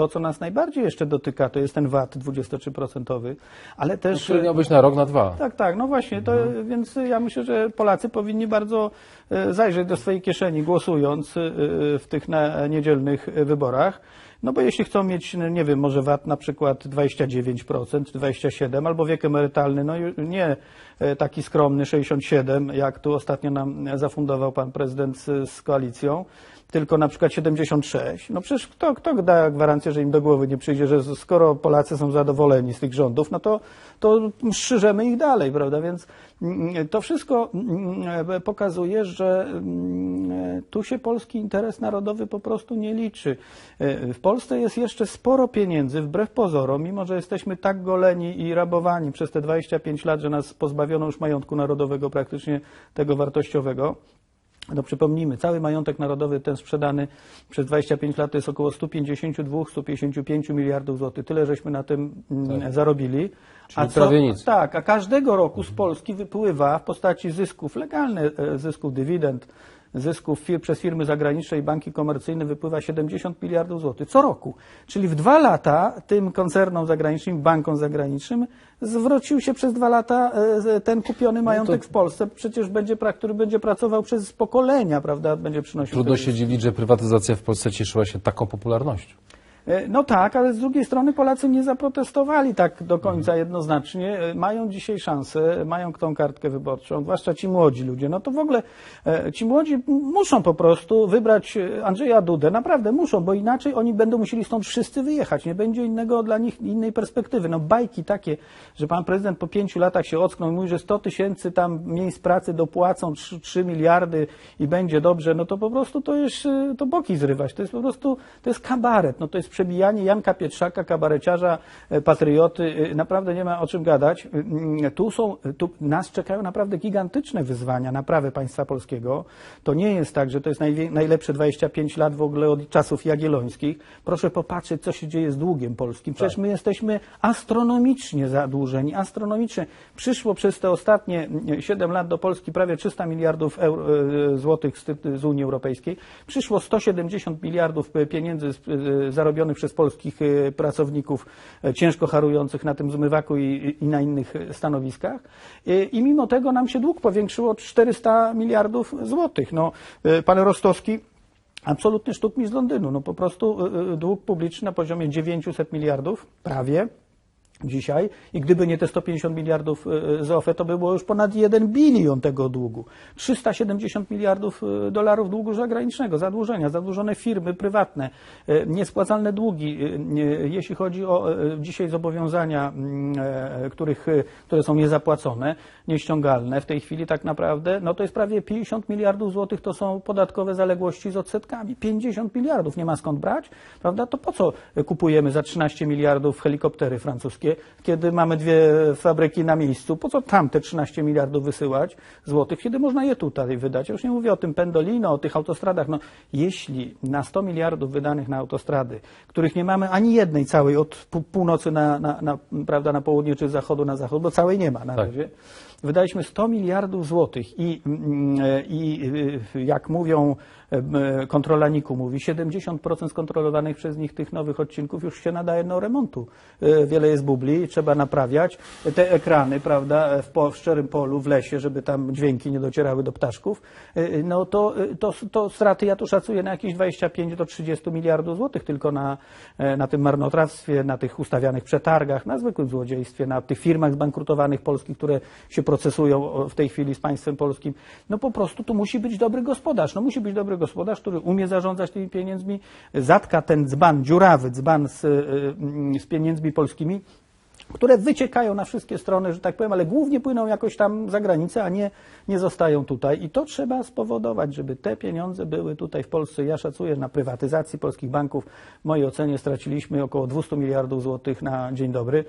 to, co nas najbardziej jeszcze dotyka, to jest ten VAT 23%, ale też... Który miał być na rok, na dwa. Tak, tak, no właśnie, to, więc ja myślę, że Polacy powinni bardzo e, zajrzeć do swojej kieszeni, głosując e, w tych niedzielnych wyborach. No bo jeśli chcą mieć, nie wiem, może VAT na przykład 29%, 27% albo wiek emerytalny, no nie e, taki skromny 67, jak tu ostatnio nam zafundował pan prezydent z, z koalicją, tylko na przykład 76. No przecież kto, kto da gwarancję, że im do głowy nie przyjdzie, że skoro Polacy są zadowoleni z tych rządów, no to, to strzyżemy ich dalej, prawda? Więc mm, to wszystko mm, pokazuje, że mm, tu się polski interes narodowy po prostu nie liczy. E, W Polsce jest jeszcze sporo pieniędzy, wbrew pozorom, mimo że jesteśmy tak goleni i rabowani przez te 25 lat, że nas pozbawiono już majątku narodowego, praktycznie tego wartościowego. No przypomnijmy, cały majątek narodowy ten sprzedany przez 25 lat to jest około 152-155 miliardów złotych. Tyle żeśmy na tym mm, zarobili. Czyli prawie nic. Tak, a każdego roku z Polski wypływa w postaci zysków, legalnych e, zysków, dywidend, zysków przez firmy zagraniczne i banki komercyjne wypływa 70 miliardów złotych co roku. Czyli w dwa lata tym koncernom zagranicznym, bankom zagranicznym zwrócił się przez dwa lata e, ten kupiony majątek w Polsce, przecież będzie, który będzie pracował przez pokolenia, prawda, będzie przynosił Trudno się dziwić, że prywatyzacja w Polsce cieszyła się taką popularnością. E, No tak, ale z drugiej strony Polacy nie zaprotestowali tak do końca jednoznacznie. E, Mają dzisiaj szansę, mają tą kartkę wyborczą, zwłaszcza ci młodzi ludzie. No to w ogóle e, ci młodzi muszą po prostu wybrać Andrzeja Dudę. Naprawdę muszą, bo inaczej oni będą musieli stąd wszyscy wyjechać. Nie będzie innego dla nich innej perspektywy. No bajki takie, że pan prezydent po pięciu latach się ocknął i mówi, że 100 tysięcy tam miejsc pracy dopłacą 3, 3 miliardy i będzie dobrze, no to po prostu to jest, to boki zrywać. To jest po prostu, to jest kabaret. No to jest przebijanie Janka Pietrzaka, kabareciarza, e, patrioty. E, Naprawdę nie ma o czym gadać. Mm, Tu są, tu nas czekają naprawdę gigantyczne wyzwania naprawy państwa polskiego. To nie jest tak, że to jest najwie- najlepsze 25 lat w ogóle od czasów jagiellońskich. Proszę popatrzeć, co się dzieje z długiem polskim. Przecież my jesteśmy astronomicznie zadłużeni, astronomicznie. Przyszło przez te ostatnie mm, 7 lat do Polski prawie 300 miliardów euro, e, złotych z, z Unii Europejskiej. Przyszło 170 miliardów e, pieniędzy z- zarobionych przez polskich e, pracowników e, ciężko harujących na tym zmywaku i, i na innych e, stanowiskach. E, I mimo tego nam się dług powiększyło o 400 miliardów złotych. No, pan Rostowski absolutny sztuk mi z Londynu. No po prostu dług publiczny na poziomie 900 miliardów, prawie dzisiaj i gdyby nie te 150 miliardów e, z OFE, to by było już ponad 1 bilion tego długu. 370 miliardów e, dolarów długu zagranicznego, zadłużenia, zadłużone firmy prywatne, e, niespłacalne długi. e, Jeśli chodzi o e, dzisiaj zobowiązania, mm, e, których, e, które są niezapłacone, nieściągalne w tej chwili tak naprawdę, no to jest prawie 50 miliardów złotych to są podatkowe zaległości z odsetkami. 50 miliardów nie ma skąd brać, prawda? To po co kupujemy za 13 miliardów helikoptery francuskie, kiedy mamy dwie fabryki na miejscu? Po co tam te 13 miliardów wysyłać złotych, kiedy można je tutaj wydać? Ja już nie mówię o tym Pendolino, o tych autostradach. No, jeśli na 100 miliardów wydanych na autostrady, których nie mamy ani jednej całej od pół- północy na, na, na, prawda, na południe czy z zachodu na zachód, bo całej nie ma na Tak. razie, wydaliśmy 100 miliardów złotych i, mm, e, i y, jak mówią, e, kontrola NIK-u mówi, 70% skontrolowanych przez nich tych nowych odcinków już się nadaje do remontu. E, Wiele jest bubli, trzeba naprawiać. Te ekrany, prawda, w, po, w szczerym polu, w lesie, żeby tam dźwięki nie docierały do ptaszków, e, no to, to, to straty ja tu szacuję na jakieś 25 do 30 miliardów złotych tylko na, na tym marnotrawstwie, na tych ustawianych przetargach, na zwykłym złodziejstwie, na tych firmach zbankrutowanych polskich, które się procesują w tej chwili z państwem polskim. No po prostu tu musi być dobry gospodarz. No musi być dobry gospodarz, który umie zarządzać tymi pieniędzmi, zatka ten dzban, dziurawy dzban z, y, y, z pieniędzmi polskimi, które wyciekają na wszystkie strony, że tak powiem, ale głównie płyną jakoś tam za granicę, a nie, nie zostają tutaj. I to trzeba spowodować, żeby te pieniądze były tutaj w Polsce. Ja szacuję, na prywatyzacji polskich banków w mojej ocenie straciliśmy około 200 miliardów złotych na dzień dobry,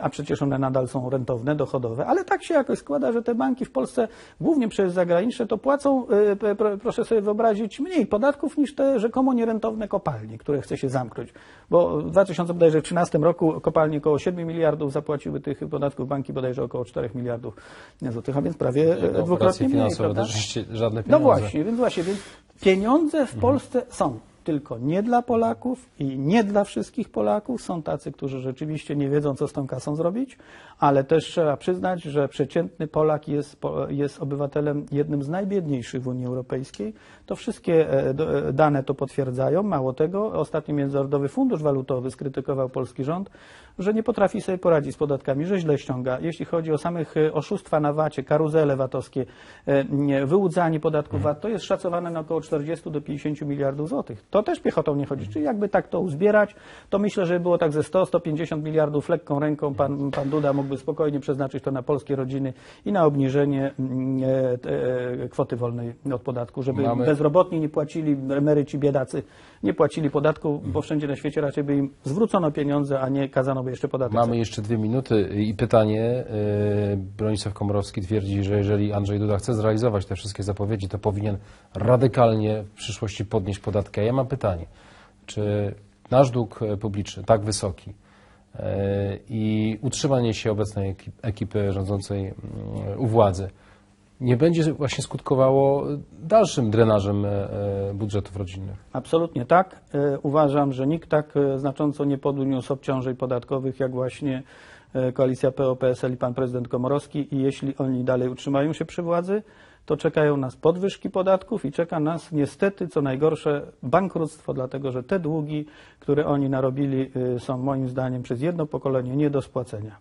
a przecież one nadal są rentowne, dochodowe. Ale tak się jakoś składa, że te banki w Polsce, głównie przez zagraniczne, to płacą, y, proszę sobie wyobrazić, mniej podatków niż te rzekomo nierentowne kopalnie, które chce się zamknąć. Bo w 2013 roku kopalnie około 7 miliardów zapłaciły tych podatków, banki bodajże około 4 miliardów złotych, a więc prawie dwukrotnie mniej. finansowe żadne No pieniądze. właśnie, więc właśnie, więc pieniądze w Polsce są. Tylko nie dla Polaków i nie dla wszystkich Polaków. Są tacy, którzy rzeczywiście nie wiedzą, co z tą kasą zrobić, ale też trzeba przyznać, że przeciętny Polak jest, jest obywatelem jednym z najbiedniejszych w Unii Europejskiej. To wszystkie e, e, dane to potwierdzają. Mało tego, ostatnio Międzynarodowy Fundusz Walutowy skrytykował polski rząd, że nie potrafi sobie poradzić z podatkami, że źle ściąga. Jeśli chodzi o samych e, oszustwa na VAT-ie, karuzele VAT-owskie, nie, wyłudzanie podatków VAT, to jest szacowane na około 40 do 50 miliardów złotych. To też piechotą nie chodzi. Czyli jakby tak to uzbierać, to myślę, że było tak ze 100-150 miliardów lekką ręką. Pan, pan Duda mógłby spokojnie przeznaczyć to na polskie rodziny i na obniżenie mm, e, e, kwoty wolnej od podatku, żeby Mamy- bezrobotni nie płacili, emeryci, biedacy nie płacili podatku, bo wszędzie na świecie raczej by im zwrócono pieniądze, a nie kazano by jeszcze podatek. Mamy jeszcze dwie minuty i pytanie. Yy, Bronisław Komorowski twierdzi, że jeżeli Andrzej Duda chce zrealizować te wszystkie zapowiedzi, to powinien radykalnie w przyszłości podnieść podatki. A ja mam pytanie, czy nasz dług e, publiczny, tak wysoki yy, i utrzymanie się obecnej ekip- ekipy rządzącej mm, u władzy nie będzie właśnie skutkowało dalszym drenażem e, e, budżetów rodzinnych? Absolutnie tak. E, Uważam, że nikt tak znacząco nie podniósł obciążeń podatkowych jak właśnie koalicja PO-PSL i pan prezydent Komorowski i jeśli oni dalej utrzymają się przy władzy, to czekają nas podwyżki podatków i czeka nas niestety, co najgorsze, bankructwo, dlatego że te długi, które oni narobili, są moim zdaniem przez jedno pokolenie nie do spłacenia.